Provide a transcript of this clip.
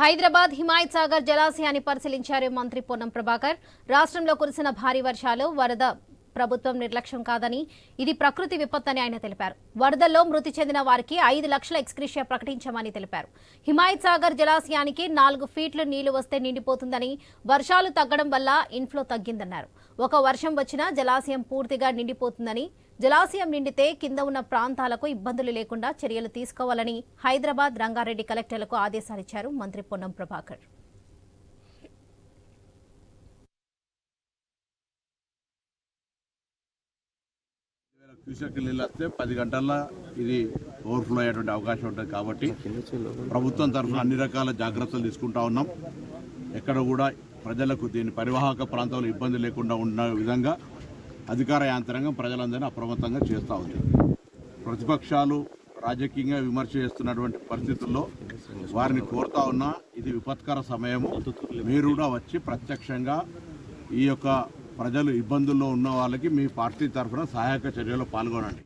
హైదరాబాద్ హిమాయత్ సాగర్ జలాశయాన్ని పరిశీలించారు మంత్రి పొన్నం ప్రభాకర్. రాష్ట్రంలో కురిసిన భారీ వర్షాలు వరద ప్రభుత్వం నిర్లక్ష్యం కాదని ఇది ప్రకృతి విపత్తని ఆయన తెలిపారు. వరదల్లో మృతి చెందిన వారికి ఐదు లక్షల ఎక్స్క్రిషియా ప్రకటించామని తెలిపారు. హిమాయత్ సాగర్ జలాశయానికి నాలుగు ఫీట్లు నీళ్ళు వస్తే నిండిపోతుందని వర్షాలు తగ్గడం వల్ల ఇన్ఫ్లో తగ్గిందన్నారు. ఒక వర్షం వచ్చినా జలాశయం పూర్తిగా నిండిపోతుందని జలాశయం నిండితే కింద ఉన్న ప్రాంతాలకు ఇబ్బందులు లేకుండా చర్యలు తీసుకోవాలని హైదరాబాద్ రంగారెడ్డి కలెక్టర్లకు ఆదేశాలిచ్చారు మంత్రి పొన్నం ప్రభాకర్. క్యూసెక్ నీళ్ళు వస్తే పది గంటల్లో ఇది ఓవర్ఫ్లో అయ్యేటువంటి అవకాశం ఉంటుంది కాబట్టి ప్రభుత్వం తరఫున అన్ని రకాల జాగ్రత్తలు తీసుకుంటా ఉన్నాం. ఎక్కడ కూడా ప్రజలకు దీని పరివాహక ప్రాంతంలో ఇబ్బంది లేకుండా ఉన్న విధంగా అధికార యాంత్రాంగం ప్రజలందరినీ అప్రమత్తంగా చేస్తూ ఉంది. ప్రతిపక్షాలు రాజకీయంగా విమర్శ చేస్తున్నటువంటి పరిస్థితుల్లో వారిని కోరుతా ఉన్నా ఇది విపత్కర సమయము. మీరు కూడా వచ్చి ప్రత్యక్షంగా ఈ యొక్క ప్రజలు ఇబ్బందుల్లో ఉన్న వాళ్ళకి మీ పార్టీ తరఫున సహాయక చర్యలో పాల్గొనండి.